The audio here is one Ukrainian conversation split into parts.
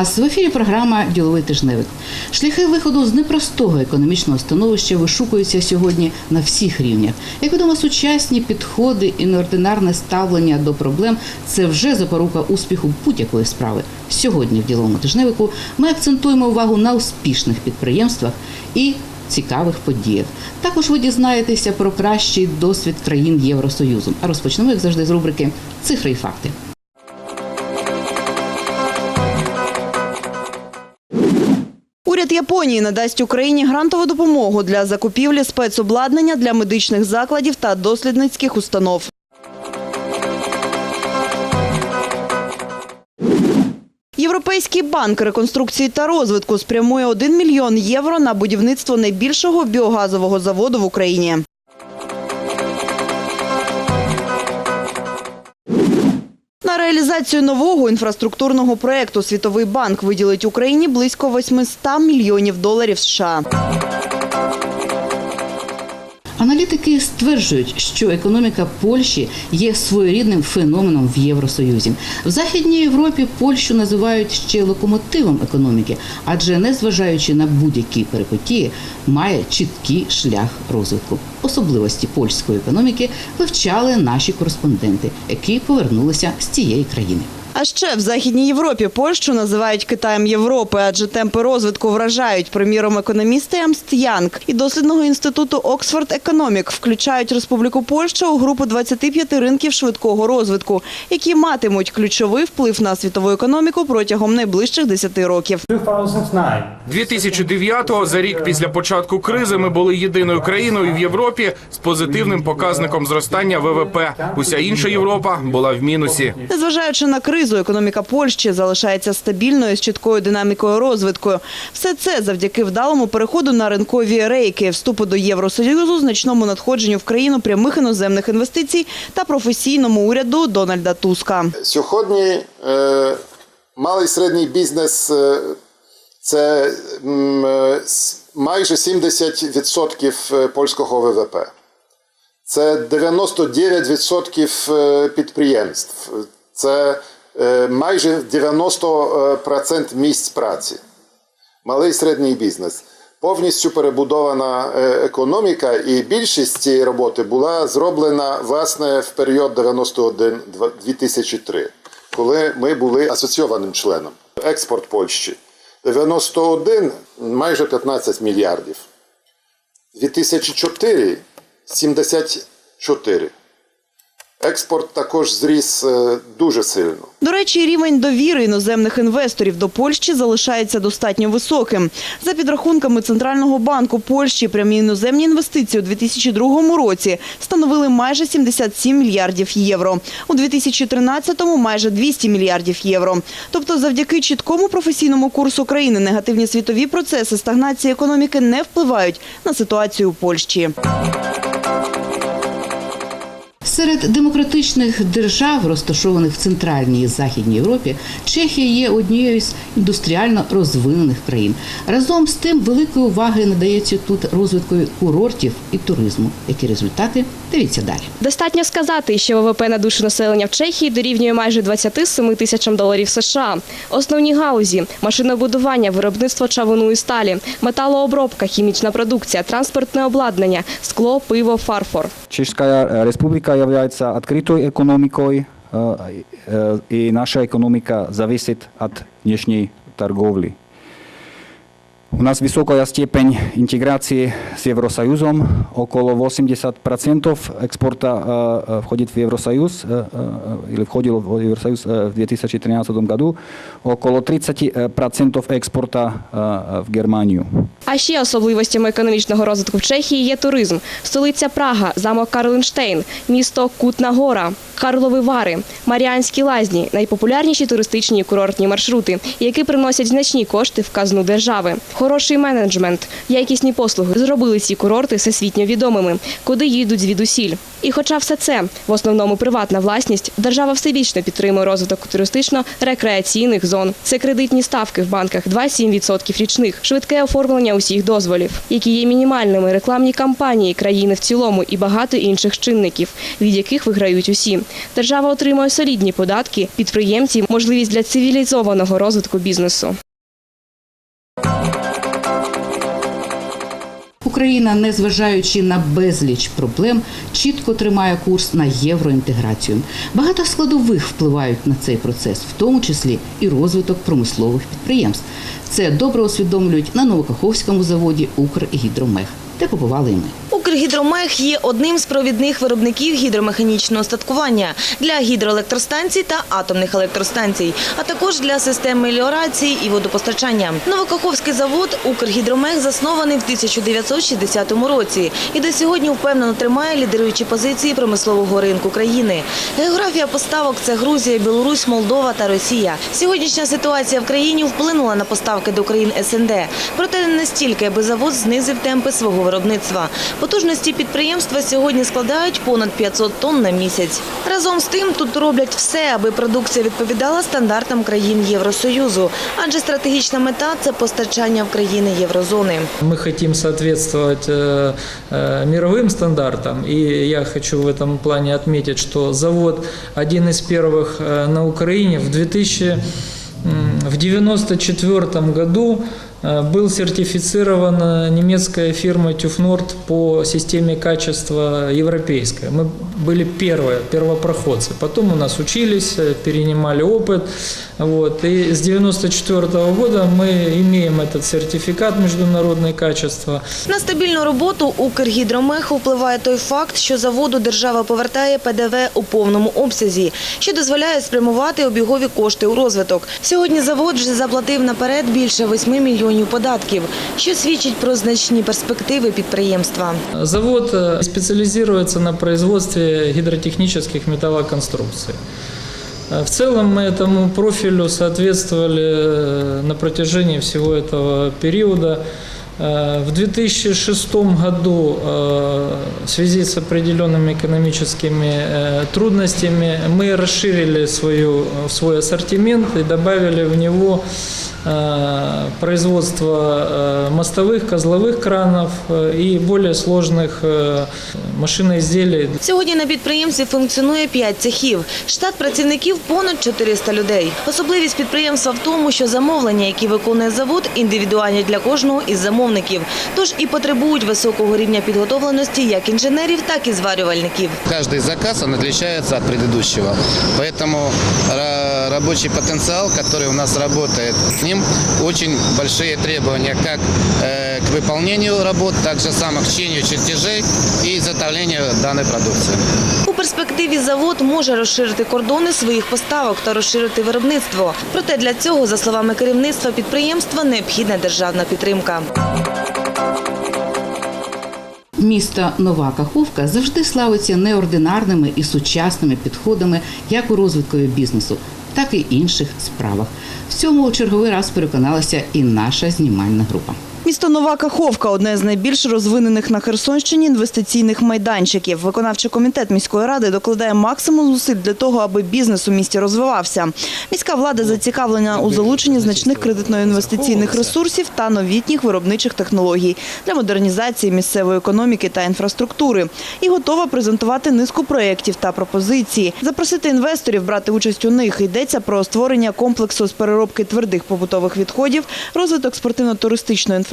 Вас в ефірі. Програма Діловий тижневик. Шляхи виходу з непростого економічного становища вишукуються сьогодні на всіх рівнях. Як відомо, сучасні підходи і неординарне ставлення до проблем це вже запорука успіху будь-якої справи. Сьогодні в діловому тижневику ми акцентуємо увагу на успішних підприємствах і цікавих подіях. Також ви дізнаєтеся про кращий досвід країн Євросоюзу. А розпочнемо, як завжди, з рубрики Цифри і факти. Уряд Японії надасть Україні грантову допомогу для закупівлі спецобладнання для медичних закладів та дослідницьких установ. Європейський банк реконструкції та розвитку спрямує 1 мільйон євро на будівництво найбільшого біогазового заводу в Україні. На реалізацію нового інфраструктурного проєкту Світовий банк виділить Україні близько 800 мільйонів доларів США. Аналітики стверджують, що економіка Польщі є своєрідним феноменом в Євросоюзі. В Західній Європі Польщу називають ще локомотивом економіки, адже незважаючи на будь-які перипетії, має чіткий шлях розвитку. Особливості польської економіки вивчали наші кореспонденти, які повернулися з цієї країни. А ще в Західній Європі Польщу називають Китаєм Європи, адже темпи розвитку вражають. Приміром, економісти Емст Янг і дослідного інституту Оксфорд Економік включають Республіку Польща у групу 25 ринків швидкого розвитку, які матимуть ключовий вплив на світову економіку протягом найближчих 10 років. 2009. 2009-го, за рік після початку кризи, ми були єдиною країною в Європі з позитивним показником зростання ВВП. Уся інша Європа була в мінусі. Незважаючи на кризу, економіка Польщі залишається стабільною з чіткою динамікою розвитку. Все це завдяки вдалому переходу на ринкові рейки, вступу до Євросоюзу, значному надходженню в країну прямих іноземних інвестицій та професійному уряду Дональда Туска. Сьогодні е, малий середній бізнес е, це е, майже 70% польського ВВП. Це 99% е, підприємств. Це е, майже 90% місць праці. Малий і середній бізнес. Повністю перебудована е, економіка, і більшість цієї роботи була зроблена власне в період 91-2003, коли ми були асоційованим членом. Експорт Польщі 91 майже 15 мільярдів. 2004 74. Експорт також зріс е, дуже сильно. До речі, рівень довіри іноземних інвесторів до Польщі залишається достатньо високим. За підрахунками Центрального банку Польщі, прямі іноземні інвестиції у 2002 році становили майже 77 мільярдів євро. У 2013-му – майже 200 мільярдів євро. Тобто завдяки чіткому професійному курсу країни негативні світові процеси стагнації економіки не впливають на ситуацію у Польщі. Серед демократичних держав, розташованих в центральній і західній Європі, Чехія є однією з індустріально розвинених країн. Разом з тим, великої уваги надається тут розвитку курортів і туризму. Які результати? Дивіться далі. Достатньо сказати, що ВВП на душу населення в Чехії дорівнює майже 27 тисячам доларів США. Основні галузі – машинобудування, виробництво чавуну і сталі, металообробка, хімічна продукція, транспортне обладнання, скло, пиво, фарфор. Česká republika является открытой экономикой, э, э, и наша экономика зависит от внешней торговли. У нас высокая степень интеграции с Евросоюзом. Около 80% экспорта э, э, входит в Евросоюз, э, э, или входил в Евросоюз э, в 2013 году. Около 30% экспорта э, в Германию. А ще особливостями економічного розвитку в Чехії є туризм. Столиця Прага, замок Карленштейн, місто Кутна Гора, Карлові Вари, Маріанські лазні – найпопулярніші туристичні курортні маршрути, які приносять значні кошти в казну держави. Хороший менеджмент, якісні послуги зробили ці курорти всесвітньо відомими, куди їдуть звідусіль. І хоча все це в основному приватна власність, держава всебічно підтримує розвиток туристично-рекреаційних зон. Це кредитні ставки в банках 2,7% річних, швидке оформлення усіх дозволів, які є мінімальними рекламні кампанії країни в цілому і багато інших чинників, від яких виграють усі. Держава отримує солідні податки, підприємці – можливість для цивілізованого розвитку бізнесу. Україна, незважаючи на безліч проблем, чітко тримає курс на євроінтеграцію. Багато складових впливають на цей процес, в тому числі і розвиток промислових підприємств. Це добре усвідомлюють на Новокаховському заводі Укргідромех, де побували і ми. Укргідромех є одним з провідних виробників гідромеханічного статкування для гідроелектростанцій та атомних електростанцій, а також для систем меліорації і водопостачання. Новокаховський завод Укргідромех заснований в 1960 році і до сьогодні впевнено тримає лідируючі позиції промислового ринку країни. Географія поставок це Грузія, Білорусь, Молдова та Росія. Сьогоднішня ситуація в країні вплинула на поставки до країн СНД. Проте не настільки, аби завод знизив темпи свого виробництва Потужності підприємства сьогодні складають понад 500 тонн на місяць. Разом з тим тут роблять все, аби продукція відповідала стандартам країн Євросоюзу, адже стратегічна мета це постачання в країни Єврозони. Мы хотим соответствовать э, э, мировым стандартам, и я хочу в этом плане отметить, что завод один из первых э, на Украине в 2000 м, в 94 году э, был сертифицирован э, немецкой фирмой TÜV по системе качества европейской. Мы были первые, первопроходцы. Потом у нас учились, э, перенимали опыт. Вот. И с 94 года мы имеем этот сертификат международное качество. На стабільну роботу Укргідромеху впливає той факт, що заводу держава повертає ПДВ у повному обсязі, що дозволяє спрямувати обігові кошти у розвиток. Сьогодні завод вже заплатив наперед більше 8 мільйонів податків, що свідчить про значні перспективи підприємства. Завод э, специализируется на производстве гидротехнических металлоконструкций. Э, В целом мы этому профилю соответствовали э, на протяжении всего этого периода. Э, В 2006 году э, в связи с определенными экономическими э, трудностями мы расширили свою, свой ассортимент и добавили в него э, производство э, мостовых, козловых кранов э, и более сложных э, машиноизделий Сьогодні на підприємстві функціонує 5 цехів. Штат працівників понад 400 людей. Особливість підприємства в тому, що замовлення, які виконує завод, індивідуальні для кожного із замовників. Тож і потребують високого рівня підготовленості як інженерів, так і зварювальників. Каждый заказ он отличается от предыдущего. Поэтому ра- рабочий потенциал, который у нас работает, с ним очень большие требования как э, к выполнению работ, так же само к чтению чертежей и изготовлению данной продукции. У перспективі завод може розширити кордони своїх поставок та розширити виробництво. Проте для цього, за словами керівництва підприємства, необхідна державна підтримка. Місто Нова Каховка завжди славиться неординарними і сучасними підходами як у розвитку бізнесу, так і інших справах. Цьому черговий раз переконалася і наша знімальна група. Місто Нова Каховка – одне з найбільш розвинених на Херсонщині інвестиційних майданчиків. Виконавчий комітет міської ради докладає максимум зусиль для того, аби бізнес у місті розвивався. Міська влада зацікавлена у залученні значних кредитно-інвестиційних ресурсів та новітніх виробничих технологій для модернізації місцевої економіки та інфраструктури і готова презентувати низку проєктів та пропозицій. Запросити інвесторів брати участь у них йдеться про створення комплексу з переробки твердих побутових відходів, розвиток спортивно-туристичної інфраструктури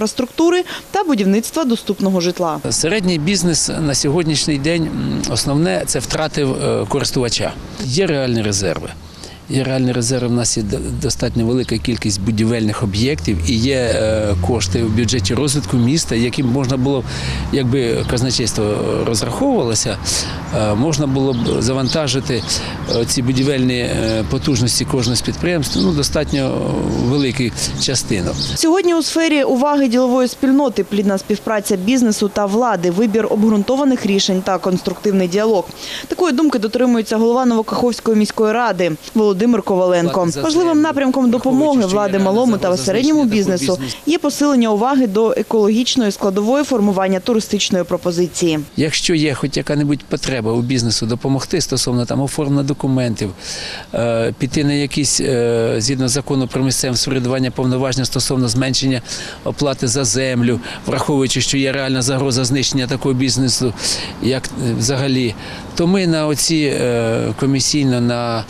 та будівництва доступного житла. Середній бізнес на сьогоднішній день основне це втрати е, користувача. Є реальні резерви. Є реальні резерви. У нас є достатньо велика кількість будівельних об'єктів і є е, кошти в бюджеті розвитку міста, яким можна було, якби казначейство розраховувалося, е, можна було б завантажити е, ці будівельні потужності кожного з підприємств ну, достатньо велику частину. Сьогодні у сфері уваги ділової спільноти плідна співпраця бізнесу та влади, вибір обґрунтованих рішень та конструктивний діалог. Такої думки дотримується голова Новокаховської міської ради Володимир Володимир Коваленко. Важливим напрямком допомоги влади малому та середньому бізнесу є посилення уваги до екологічної складової формування туристичної пропозиції. Якщо є хоч яка-небудь потреба у бізнесу допомогти стосовно там оформлення документів, е, піти на якісь е, згідно закону про місцеве самоврядування повноваження стосовно зменшення оплати за землю, враховуючи, що є реальна загроза знищення такого бізнесу, як е, взагалі, то ми на оці комісійно на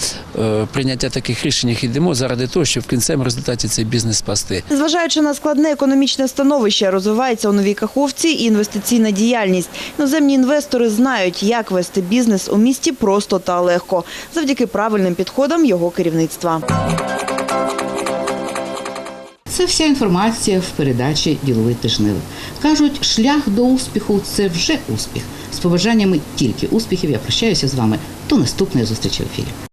прийняття таких рішень йдемо заради того, щоб в кінцевому результаті цей бізнес спасти. Незважаючи на складне економічне становище, розвивається у новій Каховці і інвестиційна діяльність. Іноземні інвестори знають, як вести бізнес у місті просто та легко, завдяки правильним підходам його керівництва. Це вся інформація в передачі Діловий тижневик. Кажуть, шлях до успіху це вже успіх. З побажаннями тільки успіхів. Я прощаюся з вами. До наступної зустрічі в ефірі.